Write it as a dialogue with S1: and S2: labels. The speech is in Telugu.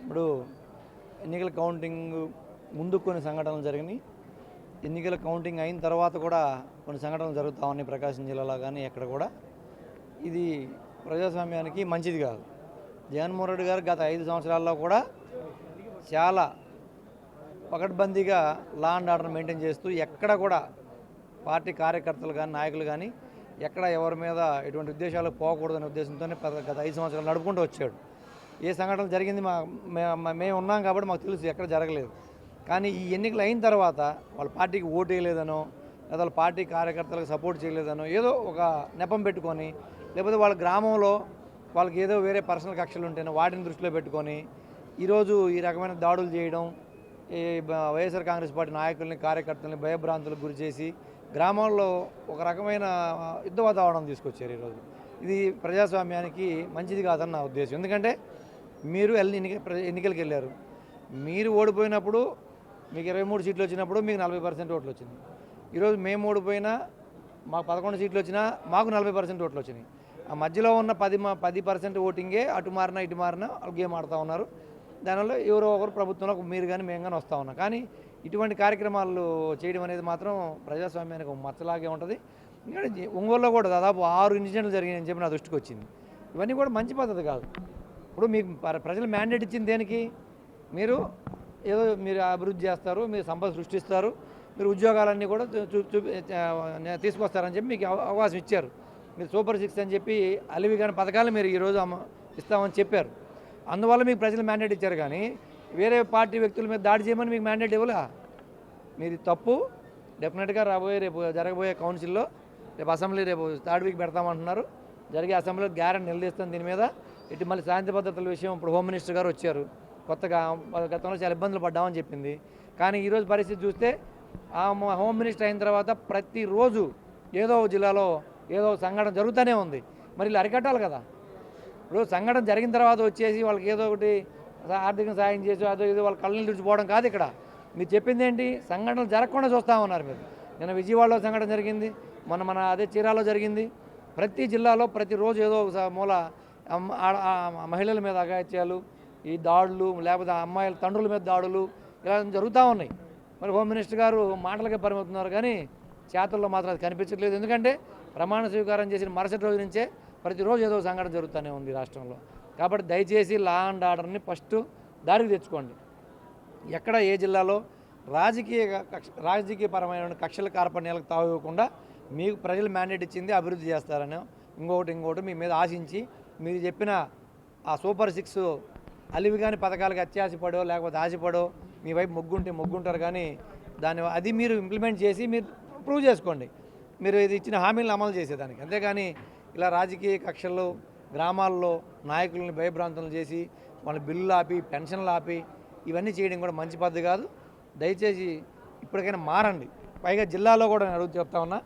S1: ఇప్పుడు ఎన్నికల కౌంటింగ్ ముందు కొన్ని సంఘటనలు జరిగినాయి. ఎన్నికల కౌంటింగ్ అయిన తర్వాత కూడా కొన్ని సంఘటనలు జరుగుతూ ఉన్నాయి ప్రకాశం జిల్లాలో కానీ ఎక్కడ కూడా. ఇది ప్రజాస్వామ్యానికి మంచిది కాదు. జగన్మోహన్ రెడ్డి గారు గత ఐదు సంవత్సరాల్లో కూడా చాలా పకడ్బందీగా లా అండ్ ఆర్డర్ మెయింటైన్ చేస్తూ ఎక్కడ కూడా పార్టీ కార్యకర్తలు కానీ నాయకులు కానీ ఎక్కడ ఎవరి మీద ఎటువంటి ఉద్దేశాలు పోకూడదనే ఉద్దేశంతోనే గత ఐదు సంవత్సరాలు నడుపుకుంటూ వచ్చాడు. ఏ సంఘటన జరిగింది మా మేము ఉన్నాం కాబట్టి మాకు తెలుసు ఎక్కడ జరగలేదు. కానీ ఈ ఎన్నికలు అయిన తర్వాత వాళ్ళ పార్టీకి ఓటు వేయలేదనో లేదా వాళ్ళ పార్టీ కార్యకర్తలకు సపోర్ట్ చేయలేదనో ఏదో ఒక నెపం పెట్టుకొని లేకపోతే వాళ్ళ గ్రామంలో వాళ్ళకి ఏదో వేరే పర్సనల్ కక్షలు ఉంటేనో వాటిని దృష్టిలో పెట్టుకొని ఈరోజు ఈ రకమైన దాడులు చేయడం ఈ వైఎస్ఆర్ కాంగ్రెస్ పార్టీ నాయకుల్ని కార్యకర్తల్ని భయభ్రాంతులకు గురి చేసి గ్రామాల్లో ఒక రకమైన యుద్ధ వాతావరణం తీసుకొచ్చారు ఈరోజు. ఇది ప్రజాస్వామ్యానికి మంచిది కాదని నా ఉద్దేశం. ఎందుకంటే మీరు వెళ్ళి ఎన్నిక ఎన్నికలకు వెళ్ళారు. మీరు ఓడిపోయినప్పుడు మీకు ఇరవై మూడు సీట్లు వచ్చినప్పుడు మీకు నలభై పర్సెంట్ ఓట్లు వచ్చింది ఈరోజు మేము ఓడిపోయినా మాకు పదకొండు సీట్లు వచ్చినా మాకు నలభై పర్సెంట్ ఓట్లు వచ్చినాయి. ఆ మధ్యలో ఉన్న పది మా పది పర్సెంట్ ఓటింగే అటు మారినా ఇటు మారినా వాళ్ళు గేమ్ ఆడుతూ ఉన్నారు. దానివల్ల ఎవరో ఒకరు ప్రభుత్వంలో మీరు కానీ మేము కానీ వస్తూ ఉన్నాం. కానీ ఇటువంటి కార్యక్రమాలు చేయడం అనేది మాత్రం ప్రజాస్వామ్యానికి మచ్చలాగే ఉంటుంది. ఇంకా ఒంగోలులో కూడా దాదాపు ఆరు ఇన్సిడెంట్లు జరిగాయని చెప్పి నా దృష్టికి వచ్చింది. ఇవన్నీ కూడా మంచి పద్ధతి కాదు. ఇప్పుడు మీకు ప్రజలు మ్యాండేట్ ఇచ్చింది దేనికి? మీరు ఏదో మీరు అభివృద్ధి చేస్తారు మీరు సంపద సృష్టిస్తారు మీరు ఉద్యోగాలన్నీ కూడా చూ- చూ- తీసుకొస్తారని చెప్పి మీకు అవ- అవకాశం ఇచ్చారు. మీరు సూపర్ సిక్స్ అని చెప్పి అలివి కానీ పథకాలు మీరు ఈరోజు ఇస్తామని చెప్పారు. అందువల్ల మీకు ప్రజలు మ్యాండేట్ ఇచ్చారు కానీ వేరే పార్టీ వ్యక్తుల మీద దాడి చేయమని మీకు మ్యాండేట్ ఇవ్వలే? మీరు తప్పు. డెఫినెట్గా రాబోయే రేపు జరగబోయే కౌన్సిల్లో రేపు అసెంబ్లీ రేపు థర్డ్ వీక్ పెడతామంటున్నారు. జరిగే అసెంబ్లీలో గ్యారెంటీ నిలదీస్తాం దీని మీద. ఇటు మళ్ళీ శాంతి భద్రతల విషయం ఇప్పుడు హోమ్ మినిస్టర్ గారు వచ్చారు. కొత్తగా గతంలో చాలా ఇబ్బందులు పడ్డామని చెప్పింది. కానీ ఈరోజు పరిస్థితి చూస్తే ఆ హోమ్ మినిస్టర్ అయిన తర్వాత ప్రతిరోజు ఏదో ఒక జిల్లాలో ఏదో సంఘటన జరుగుతూనే ఉంది. మరి ఇలా అరికట్టాలి కదా. ఇప్పుడు సంఘటన జరిగిన తర్వాత వచ్చేసి వాళ్ళకి ఏదో ఒకటి ఆర్థిక సాయం చేసి అదో ఏదో వాళ్ళ కళ్ళని తుడిచిపోవడం కాదు ఇక్కడ. మీరు చెప్పింది ఏంటి? సంఘటనలు జరగకుండా చూస్తూ ఉన్నారు మీరు. నిన్న విజయవాడలో సంఘటన జరిగింది. మన మన అదే చీరాలో జరిగింది. ప్రతి జిల్లాలో ప్రతిరోజు ఏదో ఒక మూల మహిళల మీద అఘాయిత్యాలు ఈ దాడులు లేకపోతే అమ్మాయిల తండ్రుల మీద దాడులు ఇలా జరుగుతూ ఉన్నాయి. మరి హోమ్ మినిస్టర్ గారు మాటలకే పరిమితున్నారు కానీ చేతల్లో మాత్రం అది కనిపించట్లేదు. ఎందుకంటే ప్రమాణ స్వీకారం చేసిన మరుసటి రోజు నుంచే ప్రతిరోజు ఏదో సంఘటన జరుగుతూనే ఉంది రాష్ట్రంలో. కాబట్టి దయచేసి లా అండ్ ఆర్డర్ని ఫస్ట్ దారికి తెచ్చుకోండి. ఎక్కడ ఏ జిల్లాలో రాజకీయ కక్ష రాజకీయపరమైన కక్షల కార్పణ్యాలకు తావివ్వకుండా మీకు ప్రజలు మ్యాండేట్ ఇచ్చింది అభివృద్ధి చేస్తారని ఇంకొకటి ఇంకొకటి మీ మీద ఆశించి మీరు చెప్పిన ఆ సూపర్ సిక్స్ అలివి కాని పథకాలకు అత్యాశపడో లేకపోతే ఆశపడో మీ వైపు మొగ్గుంటే మొగ్గుంటారు కానీ దాన్ని అది మీరు ఇంప్లిమెంట్ చేసి మీరు ప్రూవ్ చేసుకోండి. మీరు ఇది ఇచ్చిన హామీలను అమలు చేసేదానికి. అంతేగాని ఇలా రాజకీయ కక్షల్లో గ్రామాల్లో నాయకులను భయభ్రాంతులు చేసి వాళ్ళ బిల్లులు ఆపి పెన్షన్లు ఆపి ఇవన్నీ చేయడం కూడా మంచి పద్ధతి కాదు. దయచేసి ఇప్పటికైనా మారండి. పైగా జిల్లాలో కూడా నేను అడుగు చెప్తా ఉన్నా